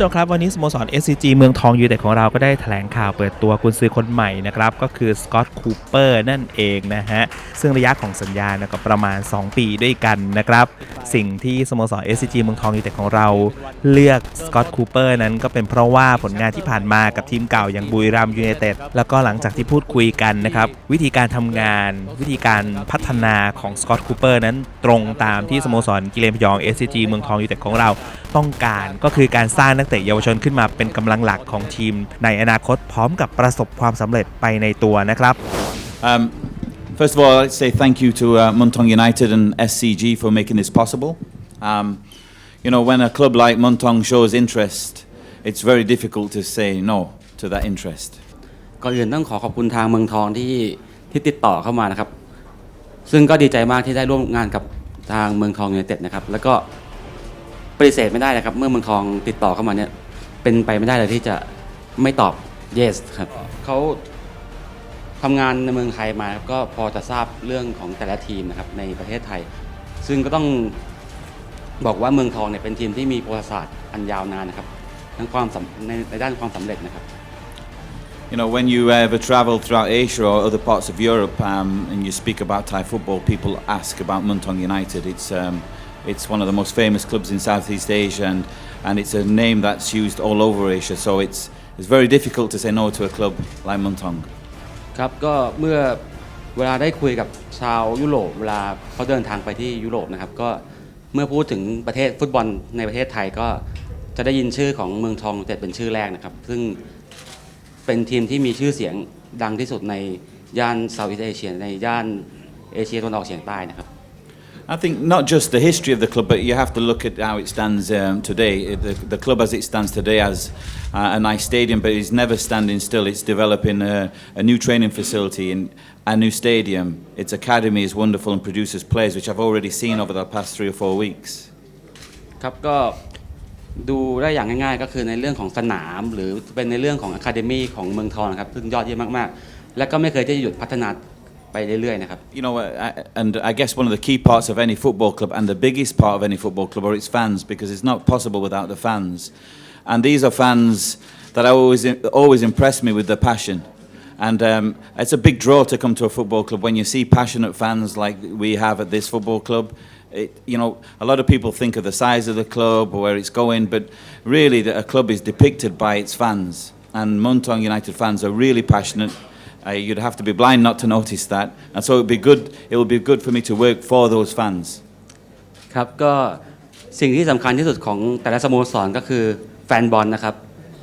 ผู้ชมครับ วันนี้สโมสร SCG เมืองทองยูไนเต็ดของเราก็ได้แถลงข่าวเปิดตัวกุนซือคนใหม่นะครับ ก็คือสกอตคูเปอร์นั่นเองนะฮะ ซึ่งระยะของสัญญานยก็ประมาณ 2 ปีด้วยกันนะครับ สิ่งที่สโมสร SCG เมืองทองยูไนเต็ดของเรา เลือกสกอตคูเปอร์นั้นก็เป็นเพราะว่าผลงานที่ผ่านมากับทีมเก่าอย่างบุรีรัมย์ยูไนเต็ดแล้วก็หลังจากที่พูดคุยกันนะครับ วิธีการทำงานวิธีการพัฒนาของสกอตคูเปอร์นั้นตรงตามที่สโมสรกิเลนพยอง SCG เมืองทองยูไนเต็ดของเรา ต้องการ ก็คือการสร้างนักเตะเยาวชนขึ้นมาเป็นกำลังหลักของทีมในอนาคตพร้อมกับประสบความสำเร็จไปในตัวนะครับ Um, first of all, I'd like to say thank you to uh, Muntong United and SCG for making this possible. Um, you know, when a club like Muntong shows interest, it's very difficult to say no to that interest. ก่อนอื่นต้องขอขอบคุณทางเมืองทองที่ที่ติดต่อเข้ามานะครับ ซึ่งก็ดีใจมากที่ได้ร่วมงานกับทางเมืองทองยูไนเต็ดนะครับ แล้วก็ ปฏิเสธไม่ได้นะครับ เมื่อเมืองทองติดต่อเข้ามาเนี่ยเป็นไปไม่ได้เลยที่จะไม่ตอบ yes ครับเขาทำงานในเมืองไทยมาครับก็พอจะทราบเรื่องของแต่ละทีมนะครับในประเทศไทย ซึ่งก็ต้องบอกว่าเมืองทองเนี่ยเป็นทีมที่มีประวัติศาสตร์อันยาวนานนะครับทั้งความสำในในด้านความสำเร็จนะครับ You know, when you ever travel throughout Asia or other parts of Europe um, and you speak about Thai football, people ask about Muntong United. It's, um, it's one of the most famous clubs in Southeast Asia and, and it's a name that's used all over Asia. So it's, it's very difficult to say no to a club like Muntong. ครับก็เมื่อเวลาได้คุยกับชาวยุโรปเวลาเขาเดินทางไปที่ยุโรปนะครับก็เมื่อพูดถึงประเทศฟุตบอลในประเทศไทยก็จะได้ยินชื่อของเมืองทองยูไนเต็ดเป็นชื่อแรกนะครับ ซึ่งเป็นทีมที่มีชื่อเสียงดังที่สุดในย่านเซาท์อีสเอเชียในย่านเอเชียตะวันออกเฉียงใต้นะครับ I think not just the history of the club, but you have to look at how it stands um, today. It- The, the club as it stands today has uh, a nice stadium, but it's never standing still. It's developing a, a new training facility and a new stadium. Its academy is wonderful and produces players, which I've already seen over the past three or four weeks. ครับก็ดูได้อย่างง่ายๆ ก็คือในเรื่องของสนาม หรือเป็นในเรื่องของอะคาเดมีของเมืองทองนะครับซึ่งยอดเยี่ยมมากๆ และก็ไม่เคยที่จะหยุดพัฒนา ไปเรื่อยๆนะครับ You know, uh, I- and I guess one of the key parts of any football club and the biggest part of any football club are its fans because it's not possible without the fans. And these are fans that always always impress me with their passion. And um, it's a big draw to come to a football club when you see passionate fans like we have at this football club. It, you know, a lot of people think of the size of the club or where it's going, but really, the, a club is depicted by its fans. And Muntong United fans are really passionate. Uh, you'd have to be blind not to notice that, and so it'd be good. It would be good for me to work for those fans. ครับก็สิ่งที่สำคัญที่สุดของแต่ละสโมสรก็คือแฟนบอลนะครับ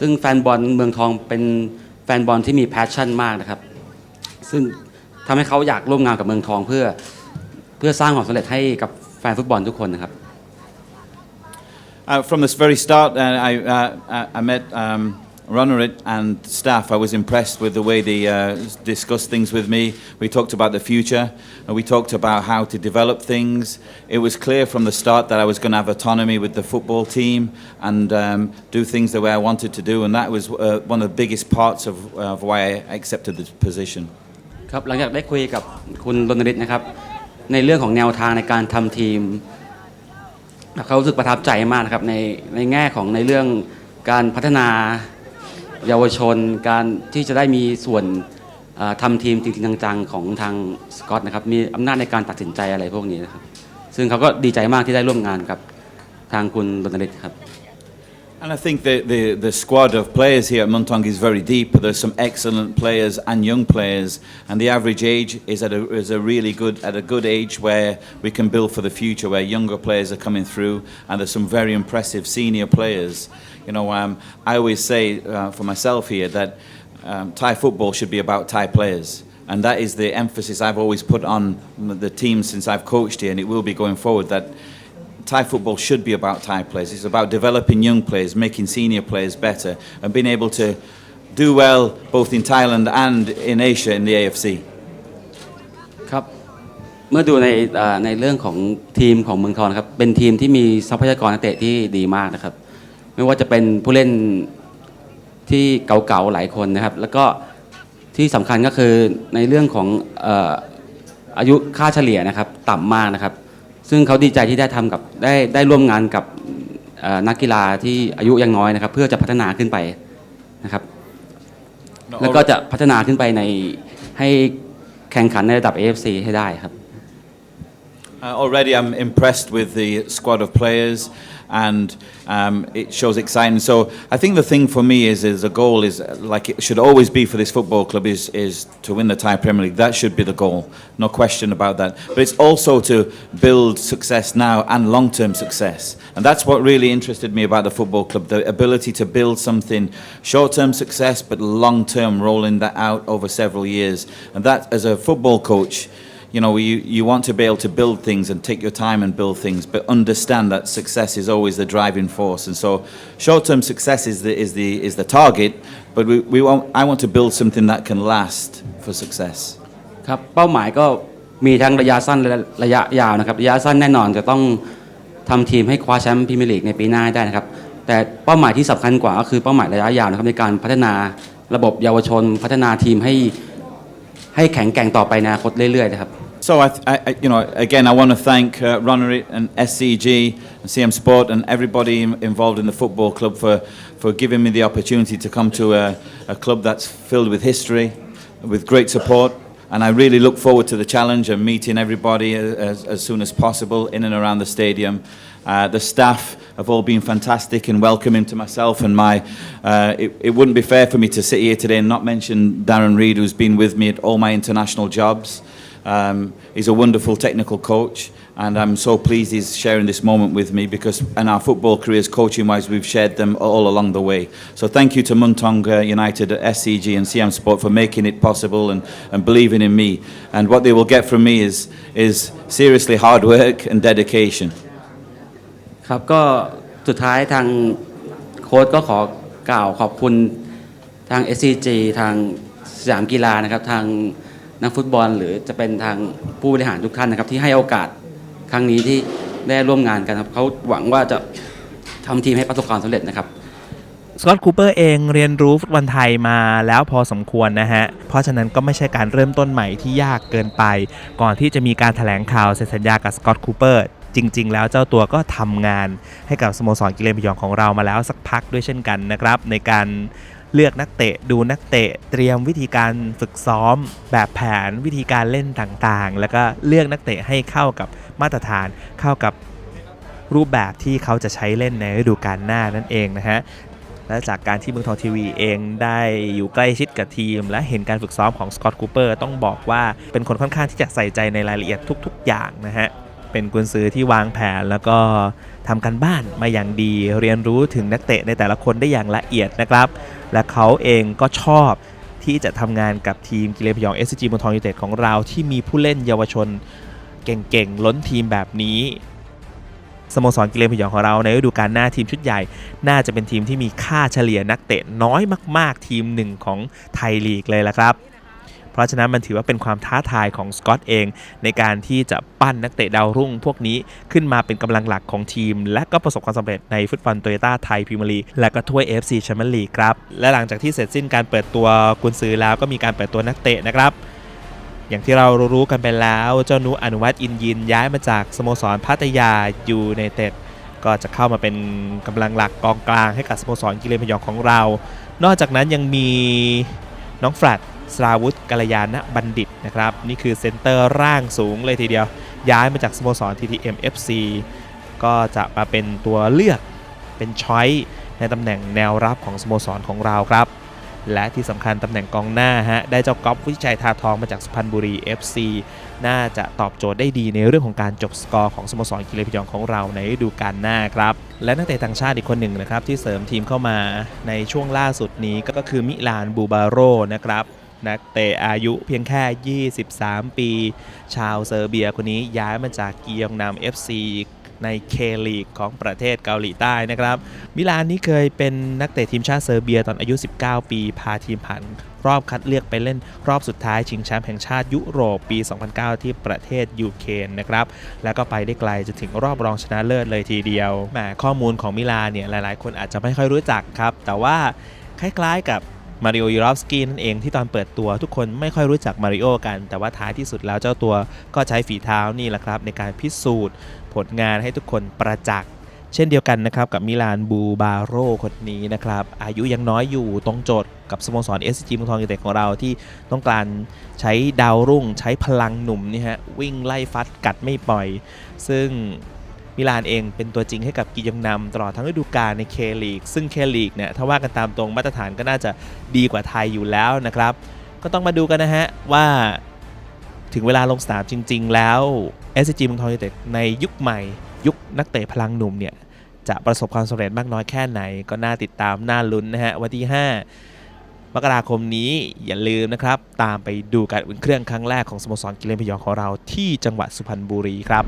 ซึ่งแฟนบอลเมืองทองเป็นแฟนบอลที่มีแพชชั่นมากนะครับ ซึ่งทำให้เขาอยากร่วมงานกับเมืองทองเพื่อเพื่อสร้างความสำเร็จให้กับแฟนฟุตบอลทุกคนนะครับ Uh, from this very start, uh, I, uh, I- I met um, Ronerit and staff. I was impressed with the way they uh, discussed things with me. We talked about the future, and we talked about how to develop things. It was clear from the start that I was going to have autonomy with the football team and um, do things the way I wanted to do, and that was uh, one of the biggest parts of, of why I accepted the position. ครับหลังจากได้คุยกับคุณรณฤทธิ์นะครับ ในเรื่องของแนวทางในการทำทีม เขารู้สึกประทับใจมากนะครับในในแง่ของในเรื่องการพัฒนา เยาวชนการที่จะได้มีส่วนทำทำทีมจริงๆจังๆของทางสกอตนะครับมีอำนาจในการตัดสินใจอะไรพวกนี้นะครับ ซึ่งเขาก็ดีใจมากที่ได้ร่วมงานกับทางคุณรณฤทธิ์ครับ And I think the, the, the squad of players here at Muntong is very deep. There's some excellent players and young players, and the average age is at a, is a really good at a good age where we can build for the future, where younger players are coming through, and there's some very impressive senior players. You know, um, I always say uh, for myself here that um, Thai football should be about Thai players. And that is the emphasis I've always put on the team since I've coached here, and it will be going forward. That Thai football should be about Thai players. It's about developing young players, making senior players better, and being able to do well both in Thailand and in Asia in the AFC. ครับเมื่อดูในอ่อในเรื่องของทีมของเมืองทองนะครับเป็นทีมที่มีทรัพยากรนักเตะที่ดีมากนะครับ ไม่ว่าจะเป็นผู้เล่นที่เก่าๆหลายคนนะครับ แล้วก็ที่สำคัญก็คือในเรื่องของเอ่ออายุค่าเฉลี่ยนะครับต่ำมากนะครับ ซึ่งเขาดีใจที่ได้ทำกับได้ได้ร่วมงานกับเอ่อนักกีฬาที่อายุยังน้อยนะครับ เพื่อจะพัฒนาขึ้นไปนะครับ แล้วก็จะพัฒนาขึ้นไปในให้แข่งขันในระดับ AFC ให้ได้ครับ Uh, already, I'm impressed with the squad of players, and um, it shows excitement. So, I think the thing for me is, is the goal is like it should always be for this football club is is to win the Thai Premier League. That should be the goal, no question about that. But it's also to build success now and long-term success, and that's what really interested me about the football club: the ability to build something short-term success, but long-term, rolling that out over several years. And that, as a football coach you know, you, you want to be able to build things and take your time and build things, but understand that success is always the driving force. And so, short-term success is the is the is the target, but we, we want I want to build something that can last for success. ครับเป้าหมายก็มีทั้งระยะสั้นและระยะยาวนะครับ ระยะสั้นแน่นอนจะต้องทำทีมให้คว้าแชมป์พรีเมียร์ลีกในปีหน้าให้ได้นะครับ แต่เป้าหมายที่สำคัญกว่าก็คือเป้าหมายระยะยาวนะครับในการพัฒนาระบบเยาวชน พัฒนาทีมให้ ให้แข็งแกร่งต่อไปในอนาคตเรื่อยๆนะครับ So I, th- I, I- you know, again, I want to thank uh, Ronnery and SCG and CM Sport and everybody in- involved in the football club for, for giving me the opportunity to come to a, a club that's filled with history, with great support. And I really look forward to the challenge and meeting everybody a- as, as soon as possible in and around the stadium. Uh, the staff have all been fantastic and welcoming to myself and my. Uh, it, it wouldn't be fair for me to sit here today and not mention Darren Reed, who's been with me at all my international jobs. Um, he's a wonderful technical coach, and I'm so pleased he's sharing this moment with me because in our football careers, coaching wise, we've shared them all along the way. So thank you to Muntong uh, United, SCG, and CM Sport for making it possible and, and believing in me. And what they will get from me is, is seriously hard work and dedication. ครับก็สุดท้ายทางโค้ชก็ขอกล่าวขอบคุณทาง SCG ทางสยามกีฬานะครับ ทางนักฟุตบอล หรือจะเป็นทางผู้บริหารทุกท่านนะครับ ที่ให้โอกาสครั้งนี้ที่ได้ร่วมงานกันครับเขาหวังว่าจะทำทีมให้ประสบความสำเร็จนะครับ สกอตคูเปอร์เองเรียนรู้ฟุตบอลไทยมาแล้วพอสมควรนะฮะ เพราะฉะนั้นก็ไม่ใช่การเริ่มต้นใหม่ที่ยากเกินไป ก่อนที่จะมีการถแถลงข่าวเซ็นสัญญากับสกอตคูเปอร์ จริง ๆ แล้วเจ้าตัวก็ทำงานให้กับสโมสรกิเลนพยองของเรามาแล้วสักพักด้วยเช่นกันนะครับ ในการเลือกนักเตะดูนักเตะเตรียมวิธีการฝึกซ้อม แบบแผนวิธีการเล่นต่างๆ แล้วก็เลือกนักเตะให้เข้ากับมาตรฐานเข้ากับรูปแบบที่เขาจะใช้เล่นในฤดูกาลหน้านั่นเองนะฮะและจากการที่เมืองทองทีวีเองได้อยู่ใกล้ชิดกับทีม และเห็นการฝึกซ้อมของสกอตต์คูเปอร์ต้องบอกว่าเป็นคนค่อนข้างที่จะใส่ใจในรายละเอียดทุก ๆ อย่างนะฮะ เป็นกุนซือที่วางแผนแล้วก็ทำกันบ้านมาอย่างดี เรียนรู้ถึงนักเตะในแต่ละคนได้อย่างละเอียดนะครับ และเขาเองก็ชอบที่จะทำงานกับทีมกิเลนพยอง SCG เมืองทองยูเต็ดของเราที่มีผู้เล่นเยาวชนเก่งๆ ล้นทีมแบบนี้สโมสรกิเลนพยองของเราในฤดูกาลหน้าทีมชุดใหญ่ น่าจะเป็นทีมที่มีค่าเฉลี่ยนักเตะน้อยมาก ๆ ทีมหนึ่งของไทยลีกเลยละครับ ราะฉะนั้นมันถือว่าเป็นความท้าทายของสกอตเอง ในการที่จะปั้นนักเตะดาวรุ่งพวกนี้ขึ้นมาเป็นกำลังหลักของทีม และก็ประสบความสำเร็จในฟุตบอลโตโยต้าไทยพรีเมียร์ลีกและก็ถ้วย FC แชมเปี้ยนลีกครับและหลังจากที่เสร็จสิ้นการเปิดตัวกุนซือแล้วก็มีการเปิดตัวนักเตะนะครับอย่างที่เรารู้กันไปแล้วเจ้านุอนุวัฒน์อินยินย้ายมาจากสโมสรพัทยายูไนเต็ดก็จะเข้ามาเป็นกำลังหลักกองกลางให้กับสโมสรกิเลนพยองของเรา นอกจากนั้นยังมีน้องแฟลต สราวุธกัลยาณบัณฑิตนะครับ นี่คือเซนเตอร์ร่างสูงเลยทีเดียว ย้ายมาจากสโมสร TTM FC ก็จะมาเป็นตัวเลือกเป็นช้อยในตำแหน่งแนวรับของสโมสรของเราครับ และที่สำคัญตำแหน่งกองหน้าฮะได้เจ้าก๊อฟวิชัยทาทองมาจากสุพรรณบุรี FC น่าจะตอบโจทย์ได้ดีในเรื่องของการจบสกอร์ของสโมสรกิเลนพยองของเราในฤดูกาลหน้าครับ และนักเตะต่างชาติอีกคนหนึ่งนะครับที่เสริมทีมเข้ามาในช่วงล่าสุดนี้ก็คือมิลานบูบาโรนะครับ นักเตะอายุเพียงแค่ 23 ปี ชาวเซอร์เบียคนนี้ย้ายมาจากกียองนาม FC ในเคลีกของประเทศเกาหลีใต้นะครับ มิลานนี้เคยเป็นนักเตะทีมชาติเซอร์เบียตอนอายุ 19 ปี พาทีมผ่านรอบคัดเลือกไปเล่นรอบสุดท้ายชิงแชมป์แห่งชาติยุโรปปี 2009 ที่ประเทศยูเครนนะครับ แล้วก็ไปได้ไกลจนถึงรอบรองชนะเลิศเลยทีเดียวแหมข้อมูลของมิลานเนี่ยหลายๆ คนอาจจะไม่ค่อยรู้จักครับ แต่ว่าคล้ายๆกับ มาริโอยูรอฟสกี้นั่นเองที่ตอนเปิดตัวทุกคนไม่ค่อยรู้จักมาริโอกัน แต่ว่าท้ายที่สุดแล้วเจ้าตัวก็ใช้ฝีเท้านี่แหละครับ ในการพิสูจน์ ผลงานให้ทุกคนประจักษ์เช่นเดียวกันนะครับกับมิลานบูบาโรคนนี้นะครับอายุยังน้อยอยู่ตรงโจทย์กับสโมสร SCG เมืองทองยูเต็ดของเราที่ต้องการใช้ดาวรุ่ง ใช้พลังหนุ่มนี่ฮะวิ่งไล่ฟัดกัดไม่ปล่อย ซึ่ง มิลานเองเป็นตัวจริงให้กับกียงนำตลอดทั้งฤดูกาลในเคลีกซึ่งเคลีกเนี่ยถ้าว่ากันตามตรงมาตรฐานก็น่าจะดีกว่าไทยอยู่แล้วนะครับ ก็ต้องมาดูกันนะฮะว่าถึงเวลาลงสนามจริง ๆ แล้ว SCG เมืองทองยูเต็ดในยุคใหม่ ยุคนักเตะพลังหนุ่มเนี่ยจะประสบความสำเร็จมากน้อยแค่ไหน ก็น่าติดตามน่าลุ้นนะฮะวันที่ 5 มกราคมนี้อย่าลืมนะครับ ตามไปดูการอุ่นเครื่องครั้งแรกของสโมสรกิเลนพยองของเราที่จังหวัดสุพรรณบุรีครับ